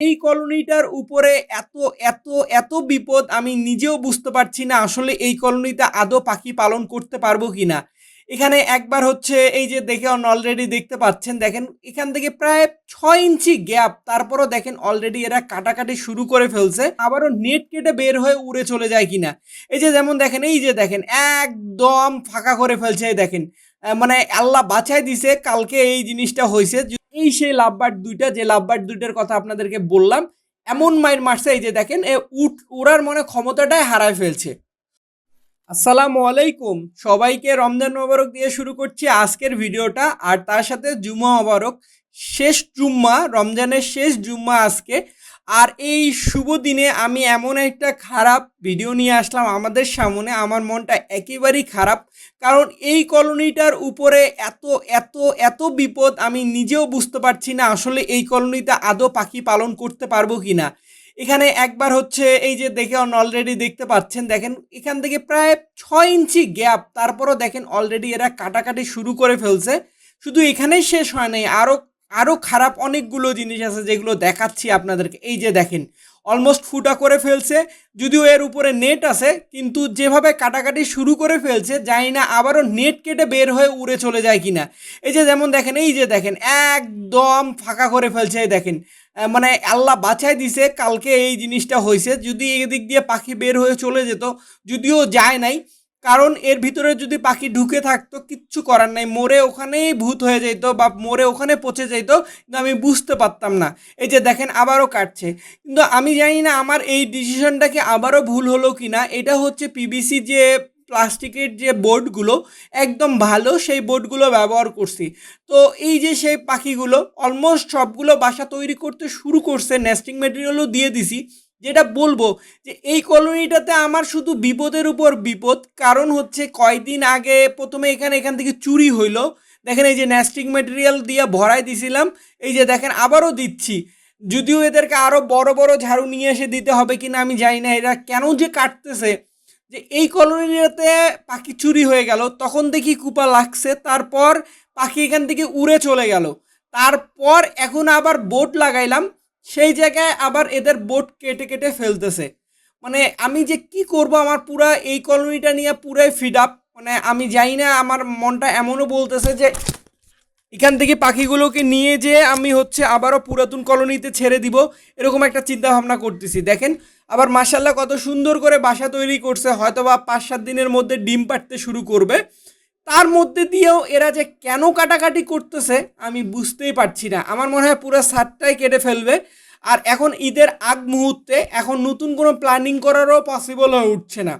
এই কলোনিটার উপরে এত এত এত বিপদ আমি নিজেও বুঝতে পারছি না আসলে এই কলোনিতে আদৌ পাখি পালন করতে পারব কি না এখানে একবার হচ্ছে এই যে দেখে অলরেডি দেখতে পাচ্ছেন, দেখেন এখান থেকে প্রায় ছয় ইঞ্চি গ্যাপ, তারপরও দেখেন অলরেডি এরা কাটাকাটি শুরু করে ফেলছে, আবারও নেট কেটে বের হয়ে উড়ে চলে যায় কিনা। এই যে যেমন দেখেন, এই যে দেখেন, একদম ফাঁকা করে ফেলছে দেখেন। মানে আল্লাহ বাঁচাই দিছে, কালকে এই জিনিসটা হয়েছে এই সেই লাভবার্ড দুইটা, যে লাভবার্ড দুইটার কথা আপনাদেরকে বললাম, এমন মাইর মারছে, এই যে দেখেন, এ উঠ ওড়ার মনে ক্ষমতাটাই হারায় ফেলছে। আসসালামু আলাইকুম, সবাইকে রমজান মোবারক দিয়ে শুরু করছি আজকের ভিডিওটা, আর তার সাথে জুম্মা মোবারক, শেষ জুম্মা, রমজানের শেষ জুম্মা আজকে। আর এই শুভ দিনে আমি এমন একটা খারাপ ভিডিও নিয়ে আসলাম আমাদের সামনে। আমার মনটা একেবারেই খারাপ। কারণ এই কলোনিটার উপরে এত এত এত বিপদ আমি নিজেও বুঝতে পারছি না আসলে এই কলোনিতে আদৌ পাখি পালন করতে পারব কি না এখানে একবার হচ্ছে এই যে দেখে অলরেডি দেখতে পাচ্ছেন, দেখেন এখান থেকে প্রায় ছয় ইঞ্চি গ্যাপ তারপরও দেখেন অলরেডি এরা কাটাকাটি শুরু করে ফেলছে। শুধু এখানেই শেষ হয় নাই আরও আরও খারাপ অনেকগুলো জিনিস আছে যেগুলো দেখাচ্ছি আপনাদেরকে। এই যে দেখেন অলমোস্ট ফুটা করে ফেলছে, যদিও এর উপরে নেট আছে, কিন্তু যেভাবে কাটাকাটি শুরু করে ফেলছে, জানি না আবারও নেট কেটে বের হয়ে উড়ে চলে যায় কিনা। এই যে যেমন দেখেন, এই যে দেখেন, একদম ফাঁকা করে ফেলছে, এই দেখেন। মানে আল্লাহ বাঁচাই দিছে, কালকে এই জিনিসটা হয়েছে যদি এদিক দিয়ে পাখি বের হয়ে চলে যেত, যদিও যায় নাই কারণ এর ভিতরে যদি পাখি ঢুকে থাকতো, কিচ্ছু করার নাই। মরে ওখানেই ভূত হয়ে যেত বা মরে ওখানে পচে যেত কিন্তু আমি বুঝতে পারতাম না। এই যে দেখেন, আবারও কাটছে। কিন্তু আমি জানি না আমার এই ডিসিশনটা কি আবারও ভুল হলো কি না। এটা হচ্ছে পিবিসি যে প্লাস্টিকের যে বোর্ডগুলো, একদম ভালো সেই বোর্ডগুলো ব্যবহার করছি। তো এই যে সেই পাখিগুলো, অলমোস্ট সবগুলো বাসা তৈরি করতে শুরু করছে, নেস্টিং মেটেরিয়ালও দিয়ে দিছি। যেটা বলব যে এই কলোনিটাতে আমার শুধু বিপদের উপর বিপদ, কারণ হচ্ছে কয়দিন আগে প্রথমে এখানে এখান থেকে চুরি হইল। দেখেন এই যে নেস্টিং মেটেরিয়াল দিয়ে ভরাই দিছিলাম, এই যে দেখেন আবারও দিচ্ছি। যদিও এদেরকে আরও বড় বড় ঝাড়ু নিয়ে এসে দিতে হবে কি না আমি জানি না, এরা কেন যে কাটতেছে। যে এই কলোনিটাতে পাখি চুরি হয়ে গেল, তখন দেখি কুপা লাগছে, তারপর পাখি এখান থেকে উড়ে চলে গেল। তারপর এখন আবার বোট লাগাইলাম সেই জায়গায় আবার এদের বোট কেটে কেটে ফেলতেছে। মানে আমি যে কি করব আমার পুরা এই কলোনিটা নিয়ে পুরাই ফিড আপ মানে আমি জানি না, আমার মনটা এমনও বলতেছে যে এখান থেকে পাখিগুলোকে নিয়ে যে আমি হচ্ছে আবারও পুরাতন কলোনিতে ছেড়ে দিব, এরকম একটা চিন্তা ভাবনা করতেছি। দেখেন, আবার মাসাল্লাহ কত সুন্দর করে বাসা তৈরি করছে হয়তো বা পাঁচ সাত দিনের মধ্যে ডিম পাড়তে শুরু করবে। তার মধ্যে দিয়েও এরা যে কেন কাটাকাটি করতেছে, আমি বুঝতেই পারছি না। আমার মনে হয় পুরো সাতটাই কেটে ফেলবে। আর এখন ঈদের আগ মুহূর্তে এখন নতুন কোনো প্ল্যানিং করারও পসিবল হয়ে উঠছে না।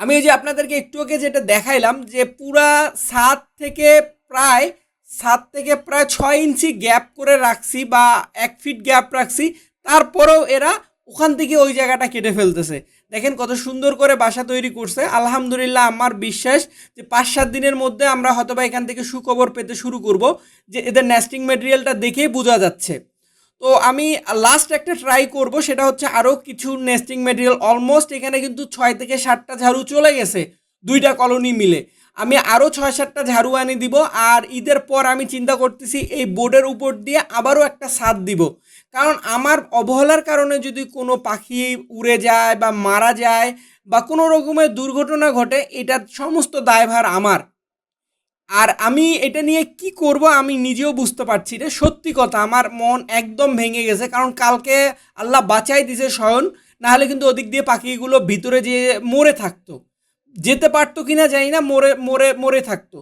আমি যে আপনাদেরকে একটু আগে যেটা দেখাইলাম যে পুরা সাত থেকে প্রায়, সাত থেকে প্রায় ছয় ইঞ্চি গ্যাপ করে রাখছি বা এক ফিট গ্যাপ রাখছি, তারপরেও এরা ওখান থেকে ওই জায়গাটা কেটে ফেলতেছে। দেখেন কত সুন্দর করে বাসা তৈরি করছে। আলহামদুলিল্লাহ আমার বিশ্বাস যে পাঁচ সাত দিনের মধ্যে আমরা হয়তো বা এখান থেকে সুখবর পেতে শুরু করব, যে এদের নেস্টিং মেটেরিয়ালটা দেখেই বোঝা যাচ্ছে। তো আমি লাস্ট একটা ট্রাই করব, সেটা হচ্ছে আরও কিছু নেস্টিং মেটেরিয়াল অলমোস্ট এখানে কিন্তু ছয় থেকে সাতটা ঝাড়ু চলে গেছে, দুইটা কলোনি মিলে। আমি আরও ছয় সাতটা ঝাড়ু আনি দিব আর ঈদের পর আমি চিন্তা করতেছি এই বোর্ডের উপর দিয়ে আবারও একটা ছাদ দিব। কারণ আমার অবহেলার কারণে যদি কোনো পাখি উড়ে যায় বা মারা যায় বা কোনো রকমের দুর্ঘটনা ঘটে এটার সমস্ত দায়ভার আমার। আর আমি এটা নিয়ে কি করব আমি নিজেও বুঝতে পারছি না। সত্যি কথা, আমার মন একদম ভেঙে গেছে। কারণ কালকে আল্লাহ বাঁচাই দিছে স্বয়ন নাহলে কিন্তু ওদিক দিয়ে পাখিগুলো ভিতরে যেয়ে মরে থাকতো। যেতে পারতো কিনা জানি না, মরে মরে মরে থাকতো।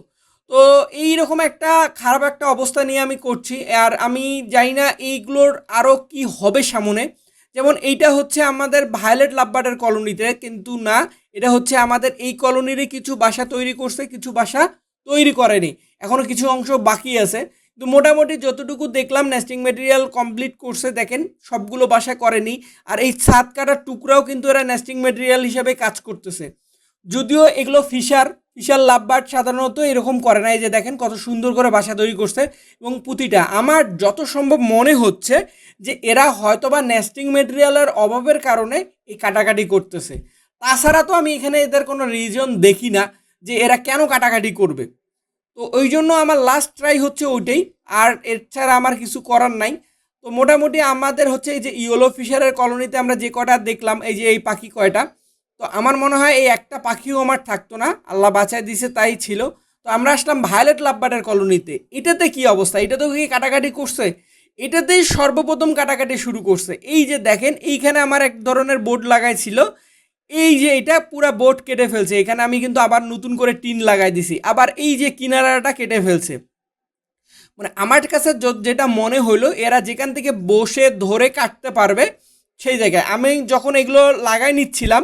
তো এই রকম একটা খারাপ একটা অবস্থা নিয়ে আমি করছি, আর আমি জানি না এইগুলোর আরও কি হবে সামনে। যেমন এইটা হচ্ছে আমাদের ভায়োলেট লাভবার্ডের কলোনিতে, কিন্তু না, এটা হচ্ছে আমাদের এই কলোনিরই কিছু বাসা তৈরি করছে, কিছু বাসা তৈরি করেনি। এখনও কিছু অংশ বাকি আছে। কিন্তু মোটামুটি যতটুকু দেখলাম নেস্টিং মেটেরিয়াল কমপ্লিট করছে, দেখেন, সবগুলো বাসা করেনি। আর এই ছাদ কাটার টুকরাও কিন্তু এরা নেস্টিং মেটেরিয়াল হিসেবে কাজ করতেছে। যদিও এগুলো ফিশার ফিশার লাভবার্ড সাধারণত এরকম করে না, এই যে দেখেন কত সুন্দর করে বাসা তৈরি করছে এবং পুঁতিটা। আমার যত সম্ভব মনে হচ্ছে যে এরা হয়তোবা নেস্টিং মেটেরিয়ালের অভাবের কারণে এই কাটাকাটি করতেছে। তাছাড়া তো আমি এখানে এদের কোনো রিজন দেখি না যে এরা কেন কাটাকাটি করবে। তো ওই জন্য আমার লাস্ট ট্রাই হচ্ছে ওইটাই, আর এর ছাড়া আমার কিছু করার নাই। তো মোটামুটি আমাদের হচ্ছে এই যে ইয়েলো ফিশারের কলোনিতে আমরা যে কটা দেখলাম, এই যে এই পাখি কয়টা তো আমার মনে হয় এই একটা পাখিও আমার থাকতো না, আল্লাহ বাঁচায় দিছে তাই ছিল। তো আমরা আসলাম ভায়োলেট লাভবার্ডের কলোনিতে। এটাতে কি অবস্থা? এটা তো কি কাটাকাটি করছে? এটাতেই সর্বপ্রথম কাটাকাটি শুরু করছে। এই যে দেখেন, এইখানে আমার এক ধরনের বোর্ড লাগাই ছিল। এই যে এটা পুরা বোর্ড কেটে ফেলছে। এখানে আমি কিন্তু আবার নতুন করে টিন লাগাই দিছি। আবার এই যে কিনারাটা কেটে ফেলছে। মানে আমার কাছে যেটা মনে হইল, এরা যেখান থেকে বসে ধরে কাটতে পারবে, সেই জায়গায়। আমি যখন এগুলো লাগাই নিচ্ছিলাম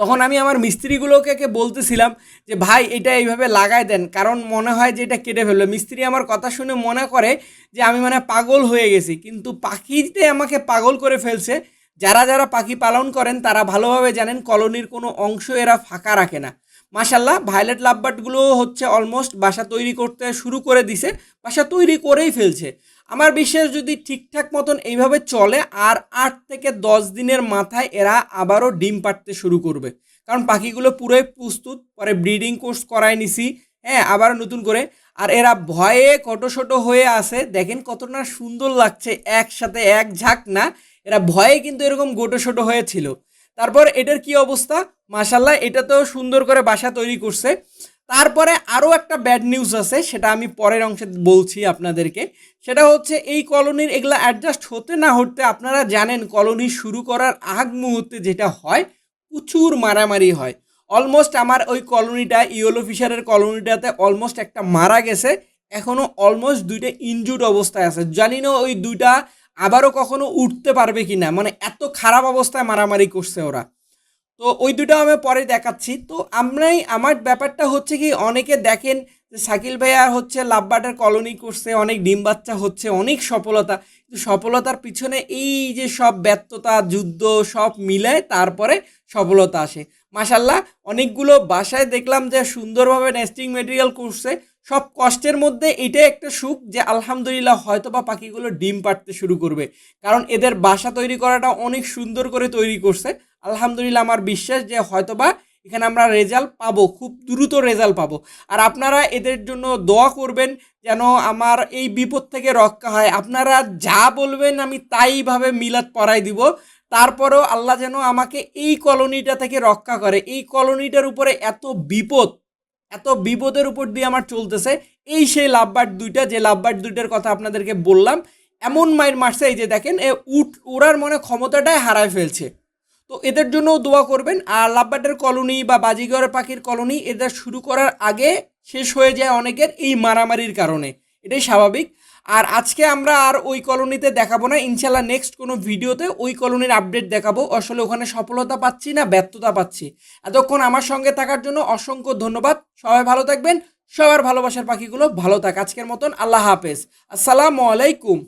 তখন আমি আমার মিস্ত্রিগুলোকে বলতেছিলাম যে, ভাই, এটা এইভাবে লাগাই দেন। কারণ মনে হয় যে, এটা কেটে ফেলবে মিস্ত্রি আমার কথা শুনে মনে করে যে, আমি মানে পাগল হয়ে গেছি। কিন্তু পাখিতে আমাকে পাগল করে ফেলছে। যারা যারা পাখি পালন করেন, তারা ভালোভাবে জানেন কলোনির কোনো অংশ এরা ফাঁকা রাখে না। মাশাল্লাহ ভায়োলেট লাভবার্ডগুলো হচ্ছে অলমোস্ট বাসা তৈরি করতে শুরু করে দিছে। বাসা তৈরি করেই ফেলছে। আমার বিশ্বাস যদি ঠিকঠাক মতন এইভাবে চলে, আর আট থেকে দশ দিনের মাথায় এরা আবারও ডিম পাড়তে শুরু করবে। কারণ পাখিগুলো পুরোই প্রস্তুত, পরে ব্রিডিং কোর্স করায় নিছি হ্যাঁ আবার নতুন করে। আর এরা ভয়ে কটোশটো হয়ে আসে দেখেন কতটা সুন্দর লাগছে, একসাথে এক ঝাঁক না, এরা ভয়ে কিন্তু এরকম গোটোশোটো হয়েছিল। তারপর এটার কি অবস্থা? মাসাল্লাহ এটা তো সুন্দর করে বাসা তৈরি করছে। তারপরে আরও একটা ব্যাড নিউজ আছে, সেটা আমি পরের অংশে বলছি আপনাদেরকে। সেটা হচ্ছে এই কলোনির এগুলো অ্যাডজাস্ট হতে না হতে আপনারা জানেন কলোনি শুরু করার আগ মুহূর্তে যেটা হয়, প্রচুর মারামারি হয়। অলমোস্ট আমার ওই কলোনিটা ইয়েলো ফিশারের কলোনিটাতে অলমোস্ট একটা মারা গেছে। এখনও অলমোস্ট দুইটা ইনজুড অবস্থায় আছে। জানি না ওই দুইটা আবারও কখনো উঠতে পারবে কি না মানে এত খারাপ অবস্থায় মারামারি করছে ওরা। তো ওই দুটো আমি পরে দেখাচ্ছি। তো আমরাই, আমার ব্যাপারটা হচ্ছে কি, অনেকে দেখেন যে শাকিল ভাইয়া হচ্ছে লাভবার্ডের কলোনি করছে, অনেক ডিম বাচ্চা হচ্ছে, অনেক সফলতা। কিন্তু সফলতার পিছনে এই যে সব ব্যর্থতা, যুদ্ধ সব মিলায় তারপরে সফলতা আসে। মাসাল্লাহ অনেকগুলো বাসায় দেখলাম যে সুন্দরভাবে নেস্টিং মেটেরিয়াল করছে। সব কষ্টের মধ্যে এটাই একটা সুখ যে আলহামদুলিল্লাহ হয়তো বা পাখিগুলো ডিম পাড়তে শুরু করবে। কারণ এদের বাসা তৈরি করাটা অনেক সুন্দর করে তৈরি করছে। আলহামদুলিল্লাহ আমার বিশ্বাস যে হয়তোবা এখানে আমরা রেজাল্ট পাবো, খুব দ্রুত রেজাল্ট পাবো। আর আপনারা এদের জন্য দোয়া করবেন যেন আমার এই বিপদ থেকে রক্ষা হয়। আপনারা যা বলবেন আমি তাইভাবে মিলাদ পড়াই দিব। তারপরেও আল্লাহ যেন আমাকে এই কলোনিটা থেকে রক্ষা করে। এই কলোনিটার উপরে এত বিপদ, এত বিপদের উপর দিয়ে আমার চলতেছে। এই সেই লাভবার্ড দুইটা, যে লাভবার্ড দুইটার কথা আপনাদেরকে বললাম, এমন মায়ের মারছে এই যে দেখেন, এ উঠ ওড়ার মনে ক্ষমতাটাই হারায় ফেলছে। তো এদের জন্যও দোয়া করবেন। আর লাভবার্ডের কলোনি বা বাজিগর পাখির কলোনি এদের শুরু করার আগে শেষ হয়ে যায় অনেকের এই মারামারির কারণে। এটাই স্বাভাবিক। আর আজকে আমরা আর ওই কলোনিতে দেখাবো না। ইনশাল্লাহ নেক্সট কোনো ভিডিওতে ওই কলোনির আপডেট দেখাবো। আসলে ওখানে সফলতা পাচ্ছি না, ব্যর্থতা পাচ্ছি। এতক্ষণ আমার সঙ্গে থাকার জন্য অসংখ্য ধন্যবাদ। সবাই ভালো থাকবেন। সবার ভালোবাসার পাখিগুলো ভালো থাক। আজকের মতন আল্লাহ হাফেজ। আসসালামু আলাইকুম।